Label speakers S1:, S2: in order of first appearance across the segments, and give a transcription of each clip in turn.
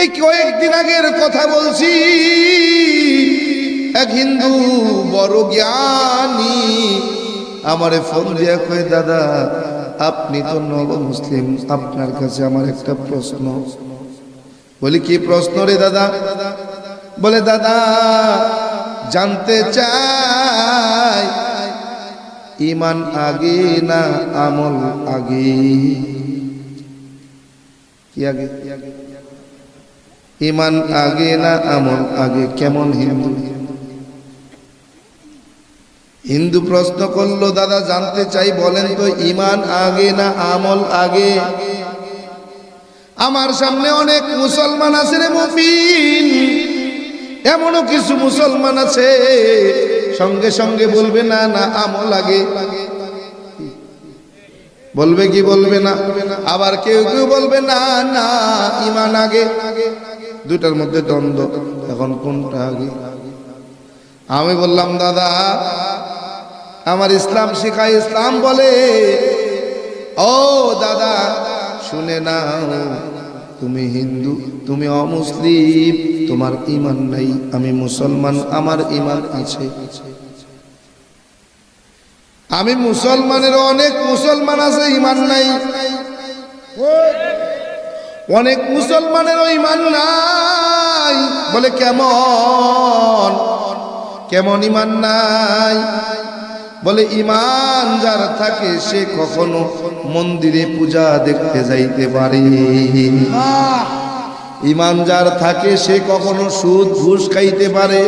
S1: এই কয়েকদিন আগের কথা বলছি। এক হিন্দু বড় জ্ঞানী আমারে ফোন দিয়া কয়, দাদা, আপনি তো নব মুসলিম আপনার কাছে আমার একটা প্রশ্ন। বলি, কি প্রশ্ন রে দাদা? বলে, দাদা, জানতে চাই ইমান আগে না আমল আগে? কি আগে? ইমান আগে না আমল আগে কেমন হিন্দু? হিন্দু প্রশ্ন করল, দাদা, জানতে চাই বলেন তো, ইমান আগে না আমল আগে? আমার সামনে অনেক মুসলমান আছে রে মুমিন। এমনও কিছু মুসলমান আছে, সঙ্গে সঙ্গে বলবে, না না, আমল আগে। বলবে কি বলবে না? আবার কেউ কেউ বলবে, না না, ইমান আগে। দুটার মধ্যে দ্বন্দ্ব। এখন কোনটা আগে? আমি বললাম, দাদা, আমার ইসলাম শিখায়, ইসলাম বলে। ও দাদা, শুনে নাও, তুমি হিন্দু, তুমি অমুসলিম, তোমার ইমান নাই, আমি মুসলমান, আমার ইমান আছে। আমি মুসলমানের অনেক মুসলমান আছে, ইমান নাই। অনেক মুসলমানেরও ইমান নাই। বলে কেমন? কেমন ইমান নাই? বলে ইমান যার থাকে সে কখনো মন্দিরে পূজা দেখতে যাইতে পারে। ইমান যার থাকে সে কখনো সুদ ঘুষ খাইতে পারে।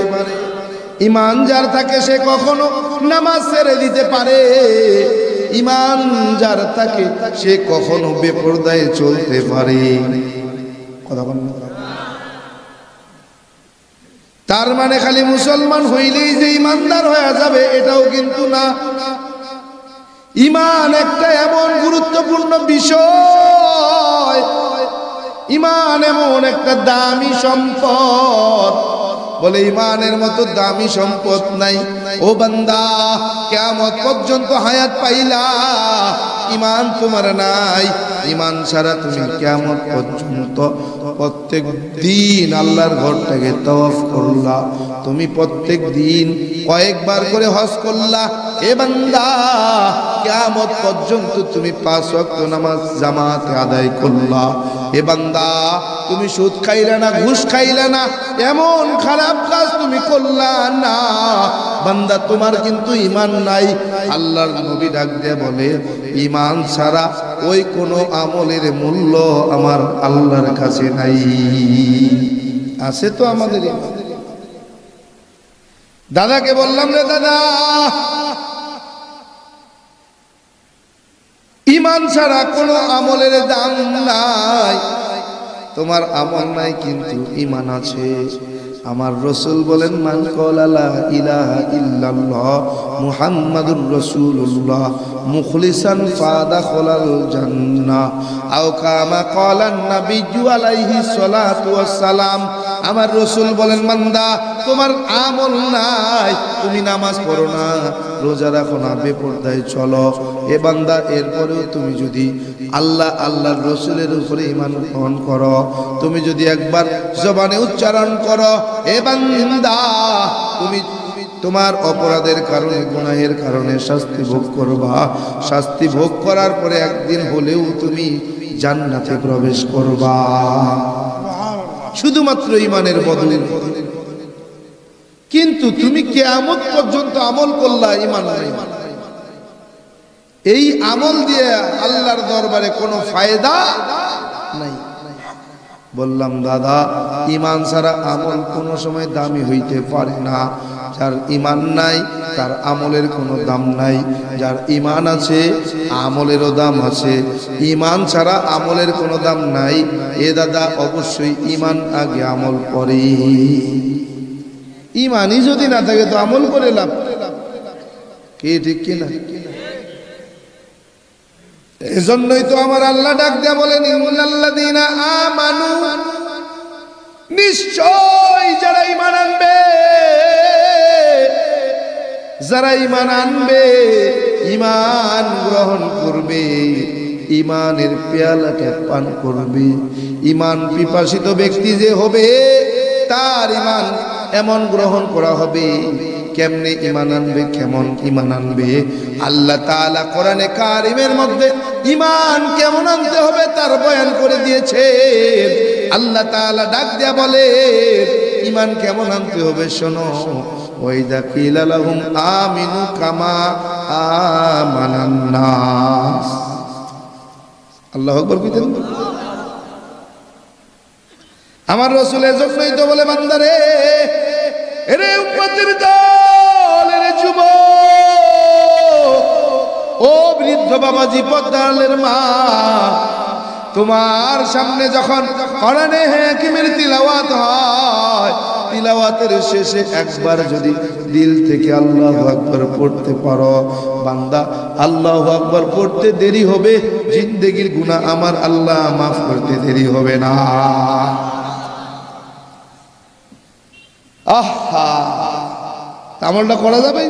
S1: ইমান যার থাকে সে কখনো নামাজ ছেড়ে দিতে পারে। ইমান যার থাকে, সে কখনো বেপরদায় চলতে পারে। তার মানে খালি মুসলমান হইলেই যে ইমানদার হয়ে যাবে, এটাও কিন্তু না। ইমান একটা এমন গুরুত্বপূর্ণ বিষয়। ইমান এমন একটা দামি সম্পদ। বলে ইমানের মতো দামি সম্পদ নাই। ও বান্দা কেমন পর্যন্ত হায়াত পাইলা। ইমান তোমার নাই। ইমান ছাড়া তুমি কেমন পর্যন্ত প্রত্যেক দিন আল্লাহর ঘরটাকে তওয়াফ করলা। তুমি প্রত্যেক দিন কয়েকবার করে হজ করলা। এ বান্দা কেমন পর্যন্ত তুমি পাঁচ ওয়াক্ত নামাজ জামাতে আদায় করলা। এ বান্দা, তুমি সুদ খাইলে না, ঘুষ খাইলে না, এমন খারাপ কাজ তুমি করলা না। বান্দা, তোমার কিন্তু ইমান নাই। আল্লাহর নবী ডাক দিয়ে বলে ইমান ছাড়া ওই কোনো আমলের মূল্য আমার আল্লাহর কাছে নাই আছে তো আমাদের। দাদাকে বললাম রে দাদা, ইমান ছাড়া কোনো আমলের দাম নাই। তোমার আমল নাই কিন্তু ইমান আছে। আমার রসুল বলেন, মান কলালা ইলাহা ইল্লাল্লাহ মুহাম্মাদুর রাসূলুল্লাহ। মুখলিসান ফাদা খোলাল জান্নাহ আও কামা কলান নাবিয়্যু আলাইহি সালাতু ওয়াসসালাম। আমার রসুল বলেন মান্দা তোমার আমল নাই, তুমি নামাজ পড়ো না, রোজা রাখো না, বেপরদায় চলো। এ বান্দা, এরপরেও তুমি যদি আল্লাহ, আল্লাহর রসুলের উপরে ইমান গ্রহণ করো, তুমি যদি একবার জবানে উচ্চারণ করো, এ বান্দা, তুমি তোমার অপরাধের কারণে, গুনাহের কারণে শাস্তি ভোগ করবা। শাস্তি ভোগ করার পরে একদিন হলেও তুমি জান্নাতে প্রবেশ করবা। শুধুমাত্র ইমানের বদলে। কিন্তু তুমি কেয়ামত পর্যন্ত আমল করলা ইমান এই আমল দিয়ে আল্লাহর দরবারে কোনো ফায়দা নাই। বললাম, দাদা ইমান ছাড়া আমল কোনো সময় দামি হইতে পারে না। যার ইমান নাই, তার আমলের কোনো দাম নাই। যার ইমান আছে, আমলেরও দাম আছে। ইমান ছাড়া আমলের কোনো দাম নাই। এ দাদা অবশ্যই ইমান আগে আমল করে। ইমানই যদি না থাকে তো আমল করে লাভ। কে ঠিক কিনা এজন্যই তো আমার আল্লাহ ডাক দেয়া বলেন, ইন্নাল্লাযীনা আমানু। নিশ্চয় যারা ইমান আনবে। যারা ইমান আনবে ইমান গ্রহণ করবে ইমানের পেয়ালাটা পান করবে। ইমান পিপাসিত ব্যক্তি যে হবে, তার ইমান এমন গ্রহণ করা হবে, কেমনে ইমান আনবে, কেমন ইমান আনবে। আল্লাহ তাআলা কোরআনে কারিমের মধ্যে ইমান কেমন আনতে হবে তার বয়ান করে দিয়েছে আল্লাহ তাআলা ডাক দেয়া বলে ইমান কেমন আনতে হবে শোনো। ওয়াইদা কিলা লাহুম আমিনু কামা আমানান নাস আল্লাহু আকবার কইতেন আমার রসুলের জন্যই তো বলে, বান্দারে, এরে উম্মতের দল এরে যুব ও বৃদ্ধ বাবাজি, পদ্মালের মা, তোমার সামনে যখন কোরআনে হাকিমের তিলাওয়াত হয় তিলাওয়াতের শেষে একবার যদি দিল থেকে আল্লাহ আকবার পড়তে পারো, বান্দা, আল্লাহ আকবার পড়তে দেরি হবে, জিন্দেগির গুনাহ আমার আল্লাহ মাফ করতে দেরি হবে না। আহা আমলটা করা যাবে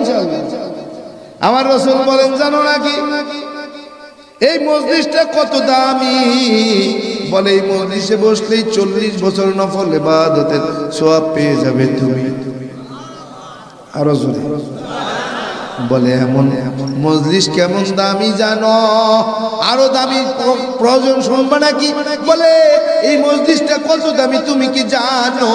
S1: আমার রসুল বলেন, জানো নাকি? এই মসজিদটা কত দামি? বলে এই মসজিদে বসলেই চল্লিশ বছর নফল এবাদতের সোয়াব পেয়ে যাবে তুমি। আরও জোরে। বলে এমন মজলিস কেমন দামি জানো? আরও দামি প্র- প্রয়োজন শুনবে নাকি? বলে, এই মজলিসটা কত দামি তুমি কি জানো?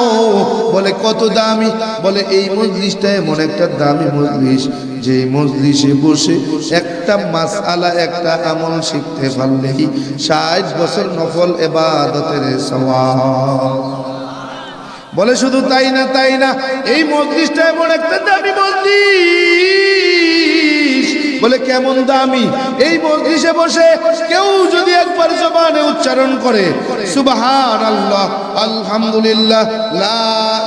S1: বলে, কত দামি? বলে, এই মজলিসটা এমন একটা দামি মজলিস যে মজলিসে বসে একটা মাসআলা, একটা আমল শিখতে পারলেই ষাট বছর নফল এবাদতের সওয়াব। বলে শুধু তাই না তাই না, এই মজলিসটা এমন একটা দামি মজলিস। বলে কেমন দামি, এই মজলিসে বসে কেউ যদি একবার জবানে উচ্চারণ করে সুবহান আল্লাহ আলহামদুলিল্লাহ, লা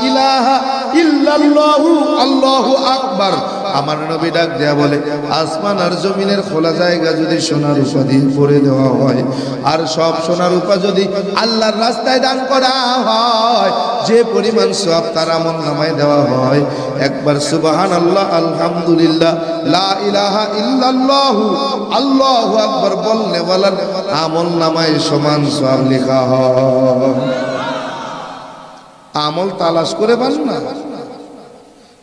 S1: ইলাহা ইল্লাল্লাহু আল্লাহু আকবার। আমার নবী ডাক দেয়া বলে, আসমান আর জমিনের খোলা জায়গা যদি সোনার উপা দিয়ে ভরে দেওয়া হয়, আর সব সোনার উপা যদি আল্লাহর রাস্তায় দান করা হয়, যে পরিমাণ সব তার আমল নামায় দেওয়া হয়, একবার সুবাহান আল্লাহ আলহামদুলিল্লাহ, লা ইলাহা ইল্লাল্লাহু, আল্লাহু আকবার বললে বলার আমল নামায় সমান সব লেখা হয়। আমল তালাশ করে পান না।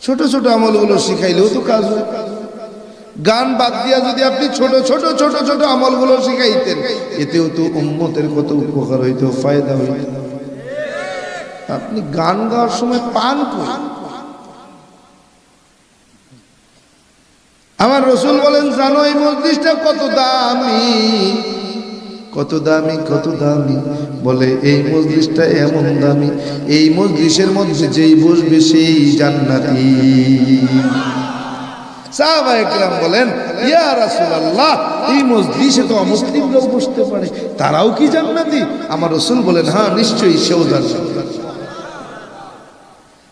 S1: ছোট ছোট আমলগুলো শিখাইলেও তো কাজ গান বাদ দিয়া যদি আপনি ছোট ছোট ছোট ছোট আমলগুলো শিখাইতেন, এতেও তো উম্মতের কত উপকার হইতো, ফায়দা হইতো। আপনি গান গাওয়ার সময় পান কই? আমার রসুল বলেন, জানো, এই মসজিদটা কত দামি কত দামি কত দামি। বলে, এই মজলিসটা এমন দামি। এই মজলিসের মধ্যে যেই বসবে সেই জান্নাতি। বলেন, ইয়া এই তো পারে। তারাও কি জান্নাতি? আমার রাসূল বলেন হ্যাঁ নিশ্চয়ই সেও জান্নাতি।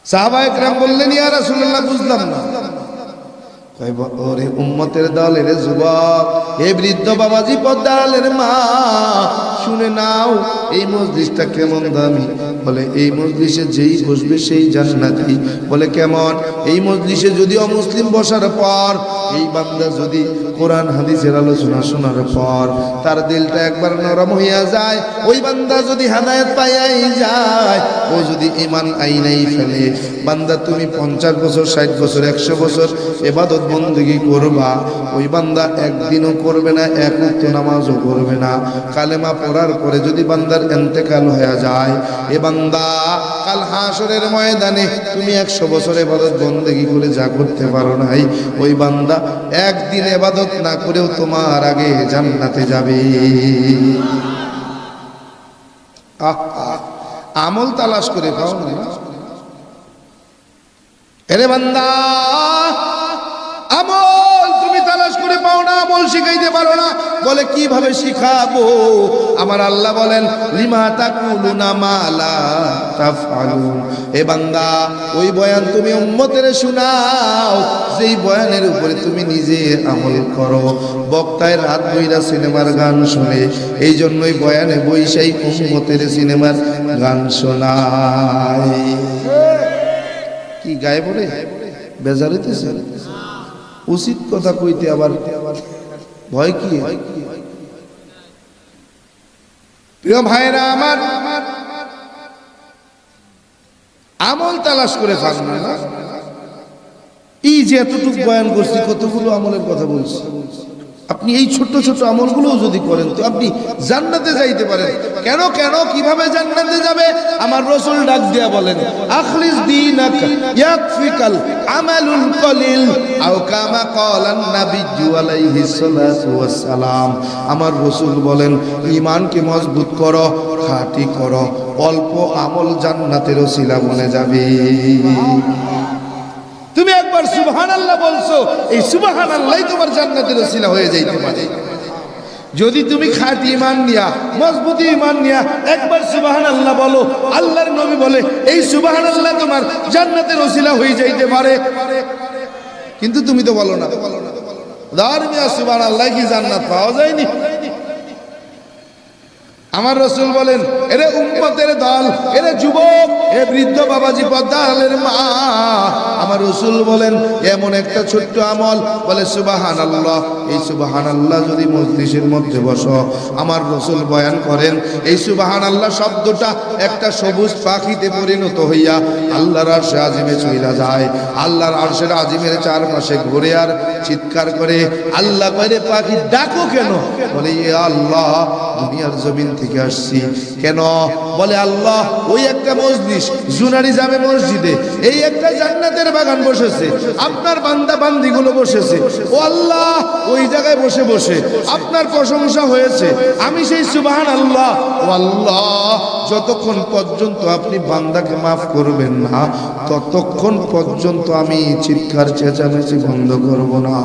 S1: সাহাবা একরাম বললেন, ইয়া বুঝলাম না। ওরে উম্মতের দলের যুবক হে বৃদ্ধ বাবাজি পদ্মালের মা, শুনে নাও এই মসজিদটা কেমন দামি। বলে, এই মসজিদে যেই বসবে সেই জান্নাতি। বলে, কেমন? এই মসজিদে যদি অমুসলিম বসার পর, এই বান্দা যদি কোরআন, হাদিসের আলোচনা শোনার পর, তার দিলটা একবার নরম হইয়া যায়, ওই বান্দা যদি হাদায়াত পাইয়াই যায়, ও যদি ইমান আইনাই ফেলে, বান্দা তুমি পঞ্চাশ বছর, ষাট বছর, একশো বছর এবাদত বন্দী করবা, ওই বান্দা একদিনও করবে না, এক মুক্ত নামাজও করবে না। কালেমা পড়ার পরে যদি বান্দার এন্তেকাল হয়ে যায়, এ বান্দা কাল হাসরের ময়দানে তুমি একশো বছর এবাদত বন্দেগি করে যা করতে পারো নাই। ওই বান্দা একদিন এবাদত না করেও তোমার আগে জান্নাতে যাবে। আমল তালাশ করে পাও এরে বান্দা, আমল পাও না আমল শিখাইতে পারো না। বলে, কীভাবে শিখাবো? আমার আল্লাহ বলেন, লিমা তাকুলুনা মালা এ ওই বয়ান তুমি উম্মতের শোনাও। যেই বয়ানের উপরে তুমি নিজে আমল করো। বক্তায় রাত বইরা সিনেমার গান শুনে, এই জন্যই বয়ানে বৈশাই উম্মতের সিনেমার গান শোনায়। কি গায়ে বলে বেজার হইতেছে। উচিত কথা কইতে আবার ভয় কি প্রিয় ভাইরা আমার, আমল তালাশ করে পান না? এই যে এতটুকু বয়ান করছি, কতগুলো আমলের কথা বলছি আপনি এই ছোট্ট ছোট্ট আমলগুলো যদি করেন তো আপনি জান্নাতে যাইতে পারেন। কেন কেন, কীভাবে জান্নাতে যাবে? আমার রসুল ডাক দিয়া বলেন, আখলিস দীনাক ইয়াকফিকাল আমালুল কলিল আও কামা ক্বালান নাবিয়্যু আলাইহিস সালাতু ওয়াস সালাম আমার রসুল বলেন, ঈমানকে মজবুত করো, খাঁটি করো, অল্প আমল জান্নাতের ওসিলা বলে যাবে তুমি একবার সুবহান আল্লাহ বলছো, এই সুবাহান আল্লাহ তোমার জান্নাতের ওসিলা হয়ে যাইতে পারে। যদি তুমি খাঁটি ইমান নিয়া, মজবুতি ইমান নিয়া, একবার সুবাহান আল্লাহ বলো, আল্লাহর নবী বলে, এই সুবাহান আল্লাহ তোমার জান্নাতের রসিলা হয়ে যাইতে পারে। কিন্তু তুমি তো বলো না। ধর্মিয়া সুবাহান আল্লাহ কি জান্নাত পাওয়া যায়নি? আমার রসুল বলেন, এরে উম্মতের দল, এরে যুবক, এ বৃদ্ধ বাবাজি পদ্মালের মা। আমার রসুল বলেন, এমন একটা ছোট্ট আমল। বলে সুবাহান আল্লাহ এই সুবাহান আল্লাহ যদি মজলিসের মধ্যে বসো, আমার রসুল বয়ান করেন, এই সুবাহান আল্লাহ শব্দটা একটা সবুজ পাখিতে পরিণত হইয়া আল্লাহর আরশে আজিমে চইলা যায়। আল্লাহর আরশের আজিমের চারপাশে ঘুরে আর চিৎকার করে, আল্লাহ করে পাখি, ডাকো কেন? বলে, এ আল্লাহ, দুনিয়ার জমিন থেকে আসছি। কেন? বলে, আল্লাহ, ওই একটা মসজিদ জুনারি জামে মসজিদে, এই একটা জান্নাতের বাগান বসেছে। আপনার বান্দা বান্দিগুলো বসেছে। ও আল্লাহ, ওই জায়গায় বসে বসে। আপনার প্রশংসা হয়েছে। আমি সেই সুবাহান আল্লাহ ও আল্লাহ, যতক্ষণ পর্যন্ত আপনি বান্দাকে মাফ করবেন না, ততক্ষণ পর্যন্ত আমি চিৎকার, চেঁচামেচি বন্ধ করব না।